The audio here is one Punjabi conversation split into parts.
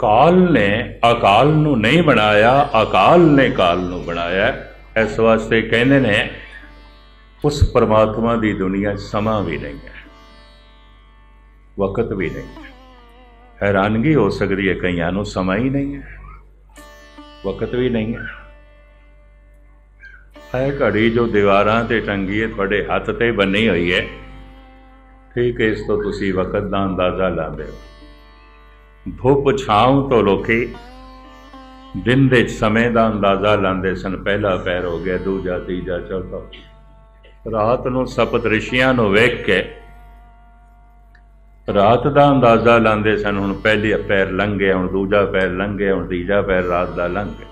ਕਾਲ ਨੇ ਅਕਾਲ ਨੂੰ ਨਹੀਂ ਬਣਾਇਆ, ਅਕਾਲ ਨੇ ਕਾਲ ਨੂੰ ਬਣਾਇਆ। ਇਸ ਵਾਸਤੇ ਕਹਿੰਦੇ ਨੇ, ਉਸ ਪਰਮਾਤਮਾ ਦੀ ਦੁਨੀਆ ਸਮਾਂ ਵੀ ਨਹੀਂ ਹੈ, ਵਕਤ ਵੀ ਨਹੀਂ ਹੈ। ਹੈਰਾਨਗੀ ਹੋ ਸਕਦੀ ਹੈ ਕਈਆਂ ਨੂੰ, ਸਮਾਂ ਹੀ ਨਹੀਂ ਹੈ, ਵਕਤ ਵੀ ਨਹੀਂ ਹੈ। ਹੈ ਘੜੀ ਜੋ ਦੀਵਾਰਾਂ ਤੇ ਟੰਗੀ ਹੈ, ਤੁਹਾਡੇ ਹੱਥ ਤੇ ਬੰਨੀ ਹੋਈ ਹੈ, ਠੀਕ ਹੈ, ਇਸ ਤੋਂ ਤੁਸੀਂ ਵਕਤ ਦਾ ਅੰਦਾਜ਼ਾ ਲਾਉਂਦੇ ਹੋ। ਧੁੱਪ ਛਾਂ ਤੋਂ ਲੋਕੀ ਦਿਨ ਦੇ ਸਮੇਂ ਦਾ ਅੰਦਾਜ਼ਾ ਲਾਉਂਦੇ ਸਨ, ਪਹਿਲਾ ਪੈਰ ਹੋ ਗਿਆ, ਦੂਜਾ, ਤੀਜਾ, ਚੌਥਾ। ਰਾਤ ਨੂੰ ਸਪਤ ਰਿਸ਼ੀਆਂ ਨੂੰ ਵੇਖ ਕੇ ਰਾਤ ਦਾ ਅੰਦਾਜ਼ਾ ਲਾਉਂਦੇ ਸਨ, ਹੁਣ ਪਹਿਲੀ ਪੈਰ ਲੰਘ ਗਿਆ ਹੁਣ ਦੂਜਾ ਪੈਰ ਲੰਘ ਗਿਆ ਹੁਣ ਤੀਜਾ ਪੈਰ ਰਾਤ ਦਾ ਲੰਘ। ਗਿਆ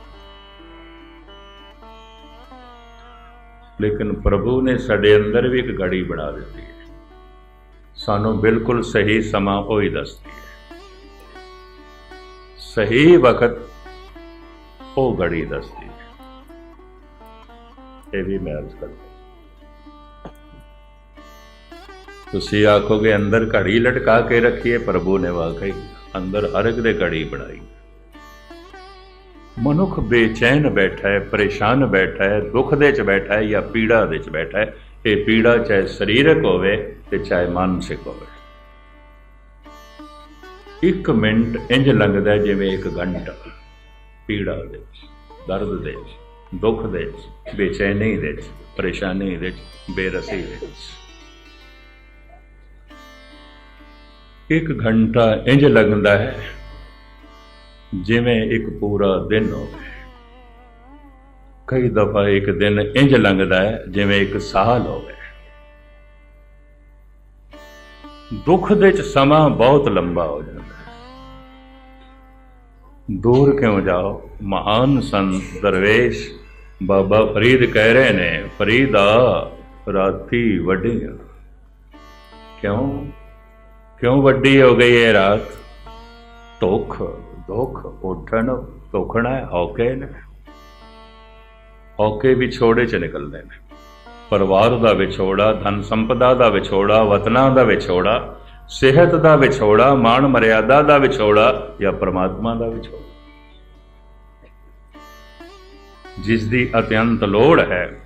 ਲੇਕਿਨ ਪ੍ਰਭੂ ਨੇ ਸਾਡੇ ਅੰਦਰ ਵੀ ਇੱਕ ਘੜੀ ਬਣਾ ਦਿੱਤੀ ਹੈ। ਸਾਨੂੰ ਬਿਲਕੁਲ ਸਹੀ ਸਮਾਂ ਉਹ ਹੀ ਦੱਸਦੀ ਹੈ। ਸਹੀ ਵਕਤ ਉਹ ਘੜੀ ਦੱਸਦੀ ਹੈ ਇਹ ਵੀ ਮੈਂ ਅਰਜ਼ ਕਰਦਾ ਤੁਸੀਂ ਆਖੋਗੇ ਅੰਦਰ ਘੜੀ ਲਟਕਾ ਕੇ ਰੱਖੀਏ ਪ੍ਰਭੂ ਨੇ ਵਾਕਈ ਅੰਦਰ ਹਰ ਇੱਕ ਦੇ ਘੜੀ ਬਣਾਈ ਮਨੁੱਖ ਬੇਚੈਨ ਬੈਠਾ ਹੈ ਪਰੇਸ਼ਾਨ ਬੈਠਾ ਹੈ ਦੁੱਖ ਦੇ ਚ ਬੈਠਾ ਹੈ ਜਾਂ ਪੀੜਾ ਦੇ ਚ ਬੈਠਾ ਹੈ ਇਹ ਪੀੜਾ ਚਾਹੇ ਸਰੀਰਕ ਹੋਵੇ ਤੇ ਚਾਹੇ ਮਾਨਸਿਕ ਹੋਵੇ ਇੱਕ ਮਿੰਟ ਇੰਜ ਲੰਘਦਾ ਜਿਵੇਂ ਇੱਕ ਘੰਟਾ ਪੀੜਾ ਦੇ ਦਰਦ ਦੇ ਚ ਦੁੱਖ ਦੇ ਬੇਚੈਨੀ ਦੇ ਪਰੇਸ਼ਾਨੀ ਦੇ ਬੇਰਸੀ ਦੇ ਚ ਇੱਕ ਘੰਟਾ ਇੰਜ ਲੱਗਦਾ ਹੈ ਜਿਵੇਂ ਇੱਕ ਪੂਰਾ ਦਿਨ ਹੋਵੇ ਕਈ ਦਫਾ ਇੱਕ ਦਿਨ ਇੰਜ ਲੰਘਦਾ ਹੈ ਜਿਵੇਂ ਇੱਕ ਸਾਲ ਹੋਵੇ ਦੁੱਖ ਦੇ ਚ ਸਮਾਂ ਬਹੁਤ ਲੰਬਾ ਹੋ ਜਾਂਦਾ ਦੂਰ ਕਿਉਂ ਜਾਓ? ਮਹਾਨ ਸੰਤ ਦਰਵੇਸ਼ ਬਾਬਾ ਫਰੀਦ ਕਹਿ ਰਹੇ ਨੇ, ਫਰੀਦਾ, ਰਾਤੀ ਵੱਡੀ ਕਿਉਂ? ਕਿਉਂ ਵੱਡੀ ਹੋ ਗਈ ਇਹ ਰਾਤ? ਦੁੱਖ ਦੁੱਖ, ਉਠਣ, ਧੋਖਣਾ ਔਕੇ ਨੇ। ਔਕੇ ਵੀ ਛੋੜੇ ਚ ਨਿਕਲਦੇ ਨੇ। ਪਰਿਵਾਰ ਦਾ ਵਿਛੋੜਾ, ਧਨ ਸੰਪਦਾ ਦਾ ਵਿਛੋੜਾ, ਵਤਨਾਂ ਦਾ ਵਿਛੋੜਾ, ਸਿਹਤ ਦਾ ਵਿਛੋੜਾ, ਮਾਣ ਮਰਿਆਦਾ ਦਾ ਵਿਛੋੜਾ ਜਾਂ ਪ੍ਰਮਾਤਮਾ ਦਾ ਵਿਛੋੜਾ। ਜਿਸ ਦੀ ਅਤਿਅੰਤ ਲੋੜ ਹੈ,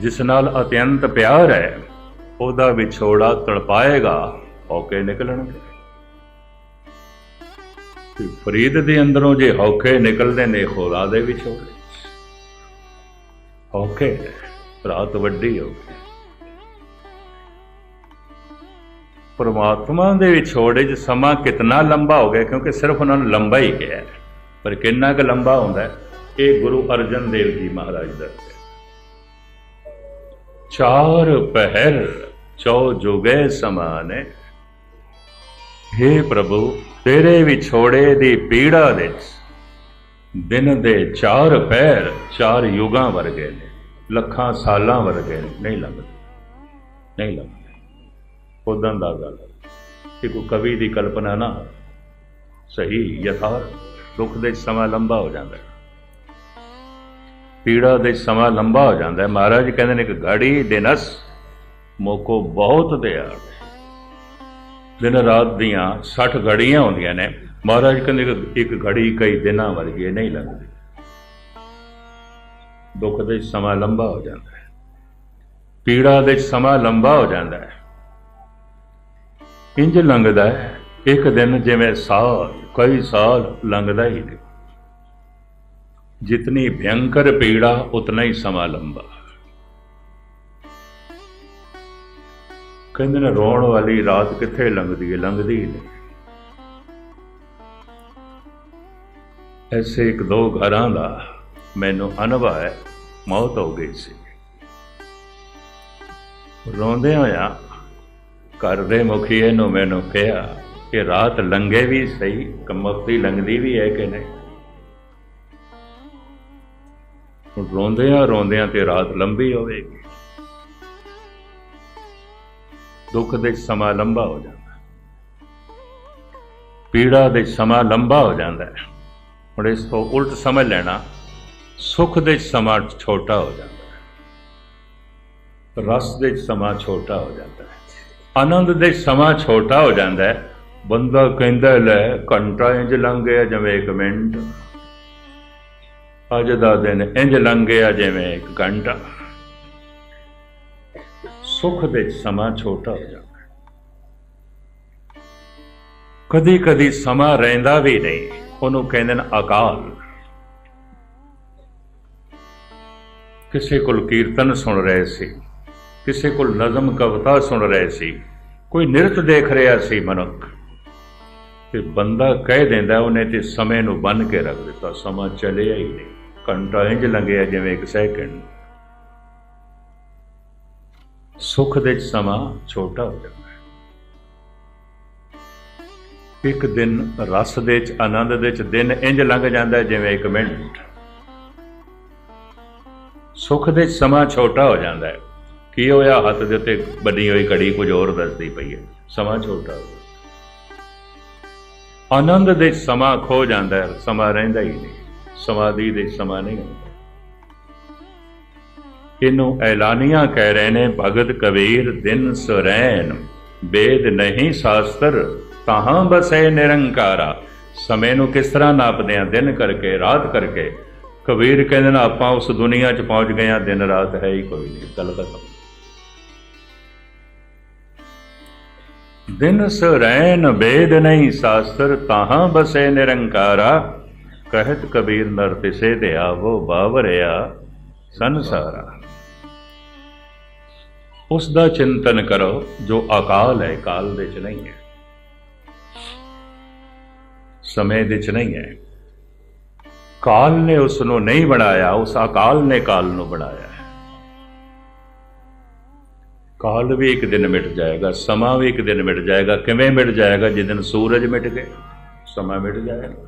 ਜਿਸ ਨਾਲ ਅਤਿਅੰਤ ਪਿਆਰ ਹੈ, ਉਹਦਾ ਵਿਛੋੜਾ ਤੜਪਾਏਗਾ ਹੌਕੇ ਨਿਕਲਣਗੇ। ਤੇ ਫਰੀਦ ਦੇ ਅੰਦਰੋਂ ਜੇ ਹੌਕੇ ਨਿਕਲਦੇ ਨੇ, ਖੋਰਾ ਦੇ ਵਿਛੋੜੇ। ਹੌਕੇ ਰਾਤ ਵੱਡੀ ਹੋ ਗਈ ਪਰਮਾਤਮਾ ਦੇ ਵਿਛੋੜੇ 'ਚ ਸਮਾਂ ਕਿੰਨਾ ਲੰਬਾ ਹੋ ਗਿਆ, ਕਿਉਂਕਿ ਸਿਰਫ ਉਹਨਾਂ ਨੂੰ ਲੰਬਾ ਹੀ ਕਿਹਾ ਪਰ ਕਿੰਨਾ ਕੁ ਲੰਬਾ ਹੁੰਦਾ ਇਹ ਗੁਰੂ ਅਰਜਨ ਦੇਵ ਜੀ ਮਹਾਰਾਜ ਦੱਸਦੇ ਚਾਰ ਪਹਿਰ ਚੌ ਜੁਗੇ ਸਮਾਨੇ हे ਪ੍ਰਭੂ, ਤੇਰੇ ਵਿਛੋੜੇ ਦੀ ਪੀੜਾ ਵਿੱਚ ਦਿਨ ਦੇ ਚਾਰ ਪਹਿਰ ਚਾਰ ਯੁਗਾਂ ਵਰਗੇ ਨੇ। ਲੱਖਾਂ ਸਾਲਾਂ ਵਰਗੇ ਨਹੀਂ ਲੱਗਦੇ। ਨਹੀਂ ਲੱਗਦੇ। ਉਦਾਂ ਦਾ ਗੱਲ ਕਿ ਕੋਈ ਕਵੀ ਦੀ ਕਲਪਨਾ ਨਾ ਸਹੀ, ਯਥਾਰਥ, ਦੁੱਖ ਦੇ ਸਮਾਂ ਲੰਬਾ ਹੋ ਜਾਂਦਾ ਪੀੜਾ ਦੇ ਸਮਾਂ ਲੰਬਾ ਹੋ ਜਾਂਦਾ ਹੈ। ਮਹਾਰਾਜ ਕਹਿੰਦੇ ਨੇ ਕਿ ਗਾੜੀ ਦਿਨਸ ਮੋਕੋ ਬਹੁਤ ਦਿਆੜ ਦਿਨ ਰਾਤ ਦੀਆਂ 60 ਘੜੀਆਂ ਹੁੰਦੀਆਂ ਨੇ। ਮਹਾਰਾਜ ਕਹਿੰਦੇ ਕਿ ਇੱਕ ਘੜੀ ਕਈ ਦਿਨਾਂ ਵਰਗੀ ਨਹੀਂ ਲੱਗਦੀ ਦੁੱਖ ਦੇ ਸਮਾਂ ਲੰਬਾ ਹੋ ਜਾਂਦਾ ਹੈ। ਪੀੜਾ ਦੇ ਸਮਾਂ ਲੰਬਾ ਹੋ ਜਾਂਦਾ ਹੈ। ਇੰਜ ਲੰਘਦਾ ਹੈ, ਇੱਕ ਦਿਨ ਜਿਵੇਂ ਸਾਲ, ਕਈ ਸਾਲ ਲੰਘਦਾ ਹੀ ਨਹੀਂ। ਜਿਤਨੀ ਭਿਆੰਕਰ ਪੀੜਾ, ਉਤਨਾ ਹੀ ਸਮਾਂ ਲੰਬਾ। ਕਹਿੰਦੇ ਨੇ, ਰੋਣ ਵਾਲੀ ਰਾਤ ਕਿੱਥੇ ਲੰਘਦੀ ਹੈ ਲੰਘਦੀ ਹੀ ਨਹੀਂ। ਐਸੇ ਇੱਕ ਦੋ ਘਰਾਂ ਦਾ ਮੈਨੂੰ ਅਨੁਭਵ ਹੈ, ਮੌਤ ਹੋ ਗਈ ਸੀ। ਰੋਂਦੇ ਹੋਇਆ ਘਰ ਦੇ ਮੁਖੀਏ ਨੂੰ ਮੈਨੂੰ ਕਿਹਾ ਕਿ ਰਾਤ ਲੰਘੇ ਵੀ ਸਹੀ ਕਮਕਤੀ ਲੰਘਦੀ ਵੀ ਹੈ ਕਿ ਨਹੀਂ? ਹੁਣ ਰੋਂਦਿਆਂ ਰੋਂਦਿਆਂ ਤੇ ਰਾਤ ਲੰਬੀ ਹੋਵੇਗੀ। ਦੁੱਖ ਦੇ ਸਮਾਂ ਲੰਬਾ ਹੋ ਜਾਂਦਾ। ਪੀੜਾ ਦੇ ਸਮਾਂ ਲੰਬਾ ਹੋ ਜਾਂਦਾ ਹੁਣ ਇਸ ਤੋਂ ਉਲਟ ਸਮਝ ਲੈਣਾ ਸੁੱਖ ਦੇ ਸਮਾਂ ਛੋਟਾ ਹੋ ਜਾਂਦਾ ਹੈ। ਰਸ ਦੇ ਸਮਾਂ ਛੋਟਾ ਹੋ ਜਾਂਦਾ ਹੈ। ਆਨੰਦ ਦੇ ਸਮਾਂ ਛੋਟਾ ਹੋ ਜਾਂਦਾ ਹੈ। ਬੰਦਾ ਕਹਿੰਦਾ, ਲੈ, ਘੰਟਾ ਇੰਜ ਲੰਘ ਗਿਆ ਜਿਵੇਂ ਇੱਕ ਮਿੰਟ। ਅੱਜ ਦਾ ਦਿਨ ਇੰਜ ਲੰਘ ਗਿਆ ਜਿਵੇਂ ਇੱਕ ਘੰਟਾ। ਸੁੱਖ ਦੇ ਸਮਾਂ ਛੋਟਾ ਹੋ ਜਾਂਦਾ ਕਦੀ ਕਦੀ ਸਮਾਂ ਰਹਿੰਦਾ ਵੀ ਨਹੀਂ। ਉਹਨੂੰ ਕਹਿੰਦੇ ਨੇ ਅਕਾਲ। ਕਿਸੇ ਕੋਲ ਕੀਰਤਨ ਸੁਣ ਰਹੇ ਸੀ, ਕਿਸੇ ਕੋਲ ਨਜ਼ਮ ਕਵਿਤਾ ਸੁਣ ਰਹੇ ਸੀ, ਕੋਈ ਨਿਰਤ ਦੇਖ ਰਿਹਾ ਸੀ ਮਨੁੱਖ। ਤੇ ਬੰਦਾ ਕਹਿ ਦਿੰਦਾ, ਉਹਨੇ ਤੇ ਸਮੇਂ ਨੂੰ ਬੰਨ ਕੇ ਰੱਖ ਦਿੱਤਾ, ਸਮਾਂ ਚੱਲਿਆ ਹੀ ਨਹੀਂ, ਘੰਟਾ ਇੰਜ ਲੰਘਿਆ ਜਿਵੇਂ ਇੱਕ ਸੈਕਿੰਡ। ਸੁੱਖ ਦੇ ਵਿੱਚ ਸਮਾਂ ਛੋਟਾ ਹੋ ਜਾਂਦਾ ਹੈ। ਇੱਕ ਦਿਨ ਰਸ ਦੇ ਵਿੱਚ, ਆਨੰਦ ਦੇ ਵਿੱਚ ਦਿਨ ਇੰਜ ਲੰਘ ਜਾਂਦਾ ਜਿਵੇਂ ਇੱਕ ਮਿੰਟ। ਸੁੱਖ ਦੇ ਸਮਾਂ ਛੋਟਾ ਹੋ ਜਾਂਦਾ ਹੈ। ਕੀ ਹੋਇਆ ਹੱਥ ਦੇ ਉੱਤੇ ਬੰਨੀ ਹੋਈ ਘੜੀ ਕੁਝ ਹੋਰ ਦੱਸਦੀ ਪਈ ਹੈ। ਸਮਾਂ ਛੋਟਾ ਹੋ ਆਨੰਦ ਦੇ ਸਮਾਂ ਖੋ ਜਾਂਦਾ ਹੈ, ਸਮਾਂ ਰਹਿੰਦਾ ਹੀ ਨਹੀਂ। ਸਮਾਧੀ ਦੇ ਸਮਾਂ ਨਹੀਂ ਹੁੰਦਾ। ਇਹਨੂੰ ਐਲਾਨੀਆਂ ਕਹਿ ਰਹੇ ਨੇ, ਭਗਤ ਕਬੀਰ, ਦਿਨ ਸੁਰੈਨ ਵੇਦ ਨਹੀਂ ਸ਼ਾਸਤਰ, ਤਾਹਾਂ ਬਸੇ ਨਿਰੰਕਾਰਾ। ਸਮੇਂ ਨੂੰ ਕਿਸ ਤਰ੍ਹਾਂ ਨਾਪਦੇ ਆ? ਦਿਨ ਕਰਕੇ, ਰਾਤ ਕਰਕੇ। ਕਬੀਰ ਕਹਿੰਦੇ ਨੇ ਆਪਾਂ ਉਸ ਦੁਨੀਆ 'ਚ ਪਹੁੰਚ ਗਏ ਆ ਦਿਨ ਰਾਤ ਹੈ ਹੀ ਕੋਈ ਨਹੀਂ ਗੱਲ ਖਤਮ ਦਿਨ ਸੁਰੈਨ ਵੇਦ ਨਹੀਂ ਸ਼ਾਸਤਰ ਤਾਹਾਂ ਬਸੇ ਨਿਰੰਕਾਰਾ ਕਹਿਤ ਕਬੀਰ ਨਰ ਤਿਸੇ ਦੇ ਆਵੋ ਬਾਵਰਿਆ ਸੰਸਾਰਾ ਉਸ ਦਾ ਚਿੰਤਨ ਕਰੋ ਜੋ ਅਕਾਲ ਹੈ ਕਾਲ ਦੇ ਚ ਨਹੀਂ ਹੈ ਸਮੇਂ ਦੇ ਚ ਨਹੀਂ ਹੈ ਕਾਲ ਨੇ ਉਸ ਨੂੰ ਨਹੀਂ ਬਣਾਇਆ, ਉਸ ਅਕਾਲ ਨੇ ਕਾਲ ਨੂੰ ਬਣਾਇਆ ਹੈ। ਕਾਲ ਵੀ ਇੱਕ ਦਿਨ ਮਿਟ ਜਾਏਗਾ, ਸਮਾਂ ਵੀ ਇੱਕ ਦਿਨ ਮਿਟ ਜਾਏਗਾ। ਕਿਵੇਂ ਮਿਟ ਜਾਏਗਾ? ਜਿਸ ਦਿਨ ਸੂਰਜ ਮਿਟ ਗਏ, ਸਮਾਂ ਮਿਟ ਜਾਏਗਾ।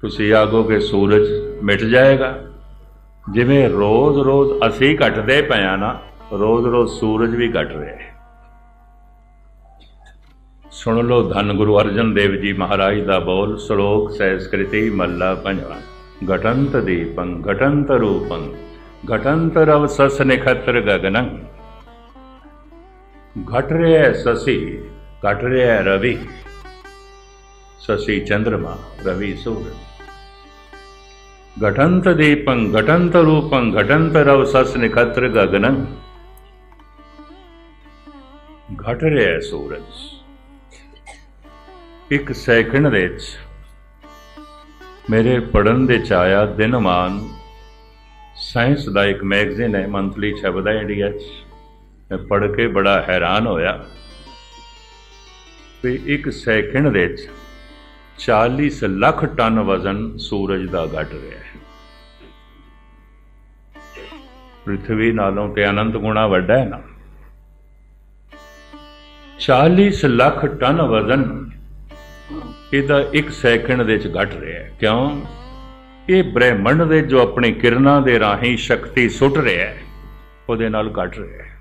ਤੁਸੀਂ ਆਗੋਗੇ ਸੂਰਜ ਮਿਟ ਜਾਏਗਾ। ਜਿਵੇਂ ਰੋਜ਼-ਰੋਜ਼ ਅਸੀਂ ਘਟਦੇ ਪਿਆ ਨਾ, ਰੋਜ਼-ਰੋਜ਼ ਸੂਰਜ ਵੀ ਘਟ ਰਿਹਾ ਹੈ। ਸੁਣ ਲੋ ਧੰਨ ਗੁਰੂ ਅਰਜਨ ਦੇਵ ਜੀ ਮਹਾਰਾਜ ਦਾ ਬੋਲ, ਸ਼ਲੋਕ ਸੰਸਕ੍ਰਿਤੀ ਮੱਲਾ ਪੰਜਵਾਂ। ਘਟੰਤ ਦੀਪੰ, ਘਟੰਤ ਰੂਪੰ ਘਟੰਤਰਵ ਸਸ ਨਿਖਤਰ ਗਗਨੰ। ਘਟ ਰਿਹਾ ਸਸੀ, ਘਟ ਰਿਹਾ ਰਵੀ। ਸਸੀ ਚੰદ્ਰਮਾ ਰਵੀ ਸੂਰਜ। ਘਟੰਤ ਦੀਪੰ, ਘਟੰਤ ਰੂਪੰ ਘਟੰਤਰਵ ਸਸ ਨਿਖਤਰ ਗਗਨੰ। ਘਟ ਰਿਹਾ ਸੂਰਜ। ਇੱਕ ਸੈਕਿੰਡ ਦੇ ਵਿੱਚ ਮੇਰੇ ਪੜਨ ਦੇ ਚ ਆਇਆ ਦਿਨਮਾਨ ਸਾਇੰਸ ਦਾ ਇੱਕ ਮੈਗਜ਼ੀਨ ਹੈ, ਮੰਥਲੀ ਛਪਦਾ ਹੈ ਇੰਡੀਆ 'ਚ। ਮੈਂ ਪੜ੍ਹ ਕੇ ਬੜਾ ਹੈਰਾਨ ਹੋਇਆ ਵੀ ਇੱਕ ਸੈਕਿੰਡ ਦੇ ਵਿੱਚ 40 ਲੱਖ ਟਨ ਵਜ਼ਨ ਸੂਰਜ ਦਾ ਘਟ ਰਿਹਾ ਹੈ। ਪ੍ਰithvi ਨਾਲੋਂ ਤੇ ਅਨੰਤ ਗੁਣਾ ਵੱਡਾ ਹੈ ਨਾ। 40 ਲੱਖ ਟਨ ਵਜ਼ਨ ਇਹਦਾ ਇੱਕ ਸੈਕਿੰਡ ਦੇ ਵਿੱਚ ਘਟ ਰਿਹਾ ਹੈ। ਕਿਉਂ? ਇਹ ਬ੍ਰਹਿਮੰਡ ਦੇ ਜੋ ਆਪਣੀ ਕਿਰਨਾਂ ਦੇ ਰਾਹੀਂ ਸ਼ਕਤੀ ਸੁੱਟ ਰਿਹਾ ਹੈ, ਉਹਦੇ ਨਾਲ ਘਟ ਰਿਹਾ ਹੈ।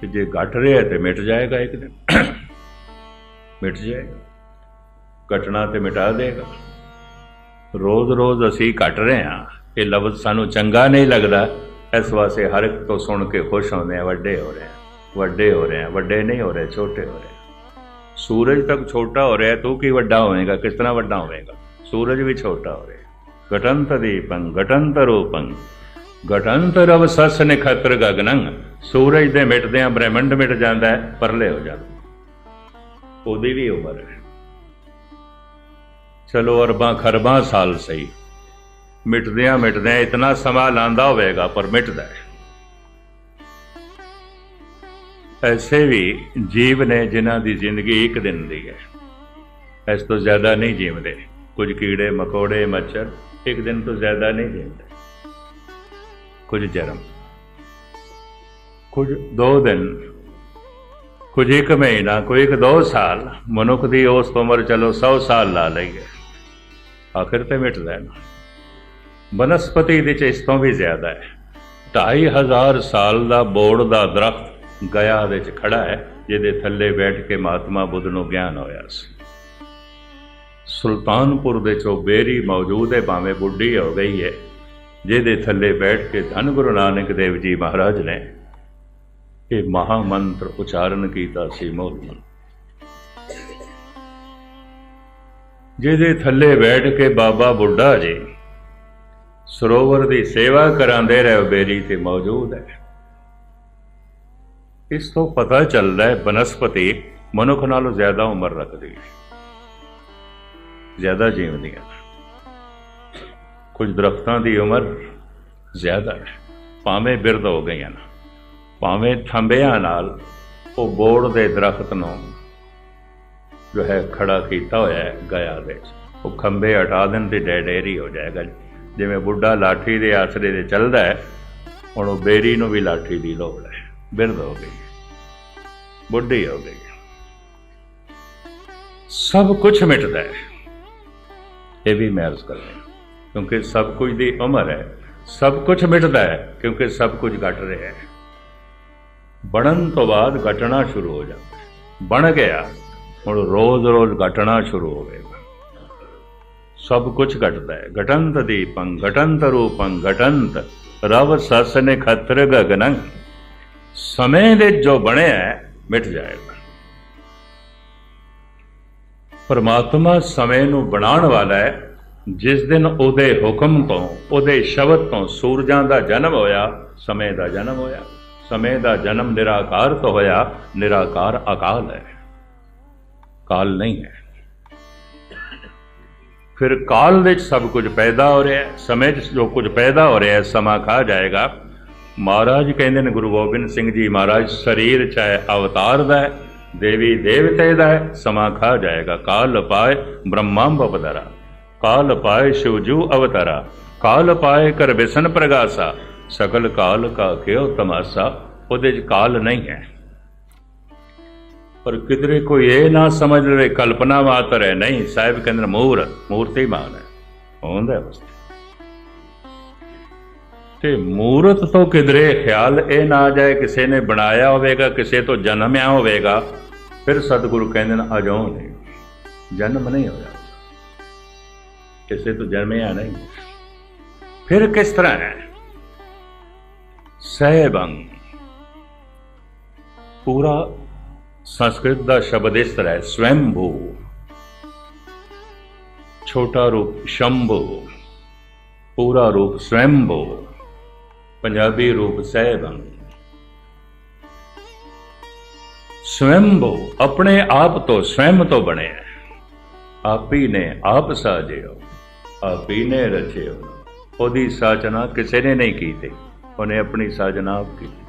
ਤੇ ਜੇ ਘਟ ਰਿਹਾ ਹੈ ਤੇ ਮਿਟ ਜਾਏਗਾ ਇੱਕ ਦਿਨ। ਮਿਟ ਜਾਏਗਾ। ਘਟਣਾ ਤੇ ਮਿਟਾ ਦੇਗਾ। ਰੋਜ਼-ਰੋਜ਼ ਅਸੀਂ ਘਟ ਰਹੇ ਹਾਂ। ਇਹ ਲਫ਼ਜ਼ ਸਾਨੂੰ ਚੰਗਾ ਨਹੀਂ ਲੱਗਦਾ। ਇਸ ਵਾਸਤੇ ਹਰ ਇੱਕ ਤੋਂ ਸੁਣ ਕੇ ਖੁਸ਼ ਹੁੰਦੇ ਆ ਵੱਡੇ ਹੋ ਰਹੇ ਆ ਵੱਡੇ ਹੋ ਰਹੇ ਆ ਵੱਡੇ ਨਹੀਂ ਹੋ ਰਹੇ। ਛੋਟੇ ਹੋ ਰਹੇ ਸੂਰਜ ਤੱਕ ਛੋਟਾ ਹੋ ਰਿਹਾ, ਤੂੰ ਕੀ ਵੱਡਾ ਹੋਵੇਂਗਾ? ਕਿਸ ਤਰ੍ਹਾਂ ਵੱਡਾ ਹੋਵੇਂਗਾ? ਸੂਰਜ ਵੀ ਛੋਟਾ ਹੋ ਰਿਹਾ। ਘਟੰਤ ਦੀਪੰ, ਘਟੰਤ ਰੂਪੰ। ਘਟੰਤ ਰਵ ਸਸ ਨਿਖਤਰ ਗਗਨੰ। ਸੂਰਜ ਦੇ ਮਿਟਦਿਆਂ ਬ੍ਰਹਿਮੰਡ ਮਿਟ ਜਾਂਦਾ ਹੈ, ਪਰਲੇ ਹੋ ਜਾਂਦਾ। ਉਹਦੀ ਵੀ ਉਮਰ ਹੈ। ਚਲੋ ਅਰਬਾਂ ਖਰਬਾਂ ਸਾਲ ਸਹੀ। ਮਿਟਦਿਆਂ ਮਿਟਦਿਆਂ ਇਤਨਾ ਸਮਾਂ ਲਾਂਦਾ ਹੋਵੇਗਾ, ਪਰ ਮਿਟਦਾ ਹੈ। ਐਸੇ ਵੀ ਜੀਵ ਨੇ ਜਿਨ੍ਹਾਂ ਦੀ ਜ਼ਿੰਦਗੀ ਇੱਕ ਦਿਨ ਦੀ ਹੈ। ਇਸ ਤੋਂ ਜ਼ਿਆਦਾ ਨਹੀਂ ਜੀਵਦੇ। ਕੁਝ ਕੀੜੇ, ਮਕੌੜੇ, ਮੱਛਰ ਇੱਕ ਦਿਨ ਤੋਂ ਜ਼ਿਆਦਾ ਨਹੀਂ ਜੀਵਦੇ। ਕੁਝ ਜਨਮ ਕੁਝ ਦੋ ਦਿਨ, ਕੁਝ ਇੱਕ ਮਹੀਨਾ, ਕੋਈ ਇੱਕ ਦੋ ਸਾਲ, ਮਨੁੱਖ ਦੀ ਉਸ ਉਮਰ ਚਲੋ 100 ਸਾਲ ਲਾ ਲਈਏ ਆਖਿਰ ਤੇ ਮਿਟਦਾ ਹੈ ਨਾ ਬਨਸਪਤੀ ਦੇ ਚ ਇਸ ਤੋਂ ਵੀ ਜ਼ਿਆਦਾ ਹੈ। 2500 ਸਾਲ ਦਾ ਬੋੜ ਦਾ ਦਰਖਤ ਗਿਆ ਦੇ ਚ ਖੜਾ ਹੈ ਜਿਹਦੇ ਥੱਲੇ ਬੈਠ ਕੇ ਮਹਾਤਮਾ ਬੁੱਧ ਨੂੰ ਗਿਆਨ ਹੋਇਆ ਸੀ ਸੁਲਤਾਨਪੁਰ ਦੇ ਚੋਂ ਬੇਰੀ ਮੌਜੂਦ ਹੈ ਭਾਵੇਂ ਬੁੱਢੀ ਹੋ ਗਈ ਹੈ ਜਿਹਦੇ ਥੱਲੇ ਬੈਠ ਕੇ ਧੰਨ ਗੁਰੂ ਨਾਨਕ ਦੇਵ ਜੀ ਮਹਾਰਾਜ ਨੇ ਇਹ ਮਹਾ ਮੰਤਰ ਉਚਾਰਨ ਕੀਤਾ ਸੀ ਮੋਹਨ ਜਿਹਦੇ ਥੱਲੇ ਬੈਠ ਕੇ ਬਾਬਾ ਬੁੱਢਾ ਜੀ ਸਰੋਵਰ ਦੀ ਸੇਵਾ ਕਰਾਉਂਦੇ ਰਹੇ ਬੇਰੀ ਤੇ ਮੌਜੂਦ ਹੈ ਇਸ ਤੋਂ ਪਤਾ ਚੱਲਦਾ ਹੈ ਬਨਸਪਤੀ ਮਨੁੱਖ ਨਾਲੋਂ ਜ਼ਿਆਦਾ ਉਮਰ ਰੱਖਦੀ ਹੈ। ਜ਼ਿਆਦਾ ਜੀਵਦੀਆਂ ਕੁਝ ਦਰਖਤਾਂ ਦੀ ਉਮਰ ਜ਼ਿਆਦਾ ਹੈ। ਭਾਵੇਂ ਬਿਰਧ ਹੋ ਗਈਆਂ ਨਾ, ਭਾਵੇਂ ਥੰਬਿਆਂ ਨਾਲ ਉਹ ਬੋੜ ਦੇ ਦਰਖਤ ਨੂੰ ਜੋ ਹੈ ਖੜਾ ਕੀਤਾ ਹੋਇਆ ਹੈ ਗਿਆ ਦੇ ਉਹ ਖੰਬੇ ਹਟਾ ਦੇਣ ਤੇ ਡੈਡੇਰੀ ਹੋ ਜਾਏਗਾ। ਜਿਵੇਂ ਬੁੱਢਾ ਲਾਠੀ ਦੇ ਆਸਰੇ ਤੇ ਚੱਲਦਾ ਹੈ, ਹੁਣ ਉਹ ਬੇਰੀ ਨੂੰ ਵੀ ਲਾਠੀ ਦੀ ਲੋੜ ਹੈ। ਬਿਰਧ ਹੋ ਗਈ, ਬੁੱਢੀ ਹੋ ਗਈ। ਸਭ ਕੁਝ ਮਿਟਦਾ ਹੈ, ਇਹ ਵੀ ਮੈਂ ਅਰਜ਼ ਕਰ ਰਿਹਾ ਕਿਉਂਕਿ ਸਭ ਕੁਝ ਦੀ ਉਮਰ ਹੈ, ਸਭ ਕੁਝ ਮਿਟਦਾ ਹੈ, ਕਿਉਂਕਿ ਸਭ ਕੁਝ ਘਟ ਰਿਹਾ ਹੈ। ਬਣਨ ਤੋਂ ਬਾਅਦ ਘਟਣਾ ਸ਼ੁਰੂ ਹੋ ਜਾਂਦਾ ਬਣ ਗਿਆ, ਹੁਣ ਰੋਜ਼-ਰੋਜ਼ ਘਟਣਾ ਸ਼ੁਰੂ ਹੋਵੇਗਾ। ਸਭ ਕੁਝ ਘਟਦਾ ਹੈ, ਘਟੰਤ ਦੀਪੰ, ਘਟੰਤ ਰੂਪੰ, ਘਟੰਤ ਰਵ ਸਸ ਨੇ ਖਤਰ ਗਗਨੰ। ਸਮੇਂ ਦੇ ਜੋ ਬਣਿਆ ਮਿਟ ਜਾਏਗਾ। ਪਰਮਾਤਮਾ ਸਮੇਂ ਨੂੰ ਬਣਾਉਣ ਵਾਲਾ ਹੈ ਜਿਸ ਦਿਨ ਉਹਦੇ ਹੁਕਮ ਤੋਂ, ਉਹਦੇ ਸ਼ਬਦ ਤੋਂ ਸੂਰਜਾਂ ਦਾ ਜਨਮ ਹੋਇਆ, ਸਮੇਂ ਦਾ ਜਨਮ ਹੋਇਆ। ਸਮੇਂ ਦਾ ਜਨਮ ਨਿਰਾਕਾਰ ਤੋਂ ਹੋਇਆ, ਨਿਰਾਕਾਰ ਅਕਾਲ ਹੈ ਕਾਲ ਨਹੀਂ ਹੈ। ਫਿਰ ਕਾਲ ਵਿੱਚ ਸਭ ਕੁਝ ਪੈਦਾ ਹੋ ਰਿਹਾ ਹੈ ਸਮੇਂ 'ਚ ਜੋ ਕੁਝ ਪੈਦਾ ਹੋ ਰਿਹਾ ਹੈ ਸਮਾਂ ਖਾ ਜਾਏਗਾ। ਮਹਾਰਾਜ ਕਹਿੰਦੇ ਨੇ, ਗੁਰੂ ਗੋਬਿੰਦ ਸਿੰਘ ਜੀ, ਮਹਾਰਾਜ, ਸਰੀਰ ਚਾਹੇ ਅਵਤਾਰ ਦਾ ਹੈ, ਦੇਵੀ ਦੇਵਤੇ ਦਾ ਹੈ, ਸਮਾਂ ਖਾ ਜਾਏਗਾ। ਕਾਲ ਪਾਏ ਬ੍ਰਹਮਾਂ ਬਪਦਰਾ ਕਾਲ ਪਾਏ ਸ਼ਿਵਜੂ ਅਵਤਾਰਾ, ਕਾਲ ਪਾਏ ਕਰ ਬਿਸਨ ਪ੍ਰਗਾਸਾ ਸਕਲ ਕਾਲ ਕਾ ਕਿਉ ਤਮਾਸਾ, ਉਹਦੇ 'ਚ ਕਾਲ ਨਹੀਂ ਹੈ। ਪਰ ਕਿਧਰੇ ਕੋਈ ਇਹ ਨਾ ਸਮਝ ਲਵੇ, ਕਲਪਨਾ ਮਾਤਰ ਹੈ, ਨਹੀਂ, ਸਾਹਿਬ ਕਹਿੰਦੇ ਮੂਰ ਮੂਰਤੀ ਮਾਨ ਹੈ ਹੁੰਦਾ ਬਸ ਤੇ ਮੂਰਤ ਤੋਂ ਕਿਧਰੇ ਖਿਆਲ ਇਹ ਨਾ ਜਾਏ ਕਿਸੇ ਨੇ ਬਣਾਇਆ ਹੋਵੇਗਾ, ਕਿਸੇ ਤੋਂ ਜਨਮਿਆ ਹੋਵੇਗਾ, ਫਿਰ ਸਤਿਗੁਰੂ ਕਹਿੰਦੇ ਨੇ, ਅਜੋ ਨਹੀਂ, ਜਨਮ ਨਹੀਂ ਹੋਇਆ। ਕਿਸੇ ਤੋਂ ਜਨਮਿਆ ਨਹੀਂ। ਫਿਰ ਕਿਸ ਤਰ੍ਹਾਂ ਹੈ? ਸਹਿਬੰ, ਪੂਰਾ ਸੰਸਕ੍ਰਿਤ ਦਾ ਸ਼ਬਦ ਇਸ ਤਰ੍ਹਾਂ ਹੈ, ਸਵੈੰਭੂ, ਛੋਟਾ ਰੂਪ ਸ਼ੰਭੂ, ਪੂਰਾ ਰੂਪ ਸਵੈੰਭੂ। ਪੰਜਾਬੀ ਰੂਪ ਸਹਿਬੰ ਸਵੈੰਭੂ ਆਪਣੇ ਆਪ ਤੋਂ ਸਵੈਮ ਤੋਂ ਬਣਿਆ ਹੈ। ਆਪੀ ਨੇ ਆਪ ਸਾਜਿਓ ਹੀ ਨੇ ਰਚਿਓ। ਉਹਦੀ ਸਾਜਨਾ ਕਿਸੇ ਨੇ ਨਹੀਂ ਕੀਤੀ, ਉਹਨੇ ਆਪਣੀ ਸਾਜਨਾ ਆਪ ਕੀਤੀ।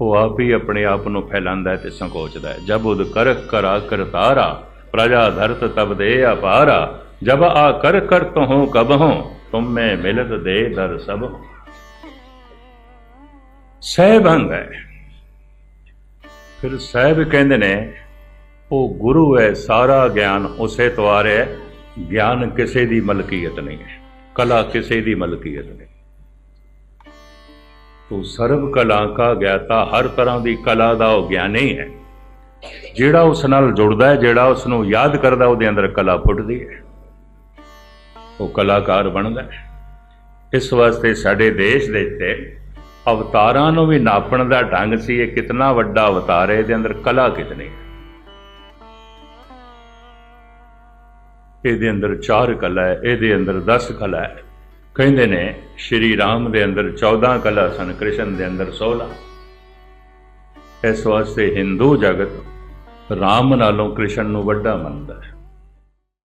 ਉਹ ਆਪ ਹੀ ਆਪਣੇ ਆਪ ਨੂੰ ਫੈਲਾਉਂਦਾ ਹੈ ਤੇ ਸੰਕੋਚਦਾ ਹੈ। ਜਬ ਉਦ ਕਰ ਕਰਾ ਕਰਤਾਰਾ ਪ੍ਰਜਾ ਧਰਤ ਤਬ ਦੇ ਅਪਾਰਾ, ਜਬ ਆ ਕਰ ਕਰ ਤਹੋ ਕਬ ਹੋ ਤੁਮ ਮੈਂ ਮਿਲਤ ਦੇ ਦਰ ਸਭ ਸਹਿਬੰਗ ਹੈ। ਫਿਰ ਸਾਹਿਬ ਕਹਿੰਦੇ ਨੇ, ਉਹ ਗੁਰੂ ਹੈ, ਸਾਰਾ ਗਿਆਨ ਉਸੇ ਤੋਂ ਆ ਰਿਹਾ ਹੈ। ਗਿਆਨ ਕਿਸੇ ਦੀ ਮਲਕੀਅਤ ਨਹੀਂ ਹੈ, ਕਲਾ ਕਿਸੇ ਦੀ ਮਲਕੀਅਤ ਨਹੀਂ। ਤੋ ਸਰਬ ਕਲਾ ਕਾ ਗਿਆਤਾ, ਹਰ ਤਰ੍ਹਾਂ ਦੀ ਕਲਾ ਦਾ ਉਹ ਗਿਆਨੀ ਹੈ। ਜਿਹੜਾ ਉਸ ਨਾਲ ਜੁੜਦਾ ਹੈ, ਜਿਹੜਾ ਉਸ ਨੂੰ ਯਾਦ ਕਰਦਾ, ਉਹਦੇ ਅੰਦਰ ਕਲਾ ਫੁੱਟਦੀ ਹੈ। ਉਹ ਕਲਾਕਾਰ ਬਣਦਾ ਇਸ ਵਾਸਤੇ ਸਾਡੇ ਦੇਸ਼ ਦੇ ਉੱਤੇ ਅਵਤਾਰਾਂ ਨੂੰ ਵੀ ਨਾਪਣ ਦਾ ਢੰਗ ਸੀ, ਇਹ ਕਿਤਨਾ ਵੱਡਾ ਅਵਤਾਰ ਹੈ, ਇਹਦੇ ਅੰਦਰ ਕਲਾ ਕਿਤਨੀ ਹੈ। ਇਹਦੇ ਅੰਦਰ ਚਾਰ ਕਲਾ ਹੈ, ਇਹਦੇ ਅੰਦਰ 10 ਕਲਾ ਹੈ। ਕਹਿੰਦੇ ਨੇ, ਸ਼੍ਰੀ ਰਾਮ ਦੇ ਅੰਦਰ 14 ਕਲਾ ਸਨ, ਕ੍ਰਿਸ਼ਨ ਦੇ ਅੰਦਰ 16 ਇਸ ਵਾਸਤੇ ਹਿੰਦੂ ਜਗਤ ਰਾਮ ਨਾਲੋਂ ਕ੍ਰਿਸ਼ਨ ਨੂੰ ਵੱਡਾ ਮੰਨਦਾ ਹੈ।